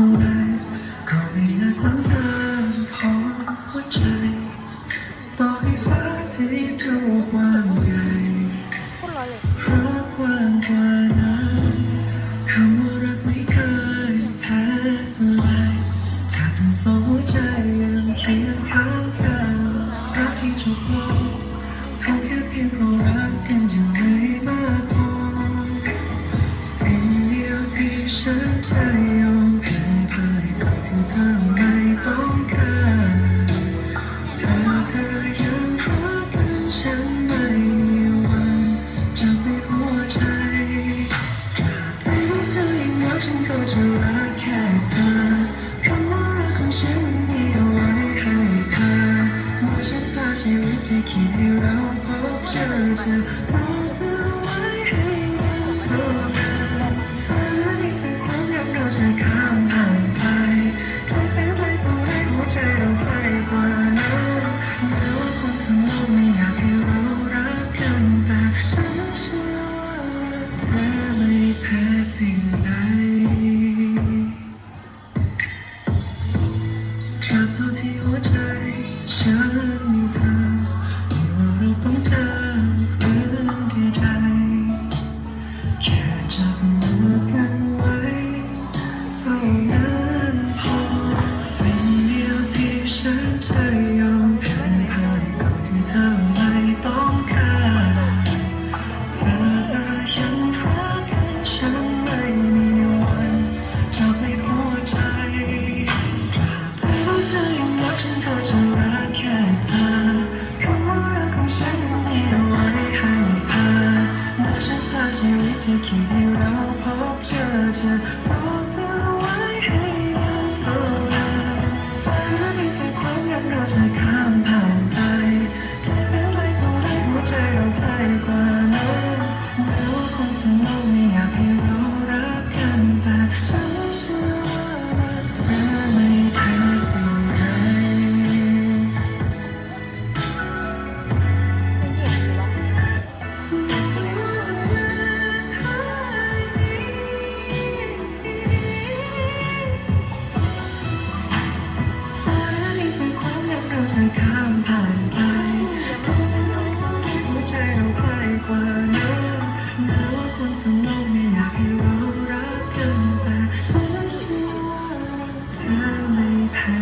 ท่าไรก็ไม่อาจขวางทางของหัวใจต่อให้ฟ้าที่กว้าง ก็ จะข้ามผ่านไปหัวใจเราไกลกว่าน้นแม้ว่าคนสำรองไม่อยากให้เรารักกันแต่ฉันเชื่อว่าเธอไม่แพ้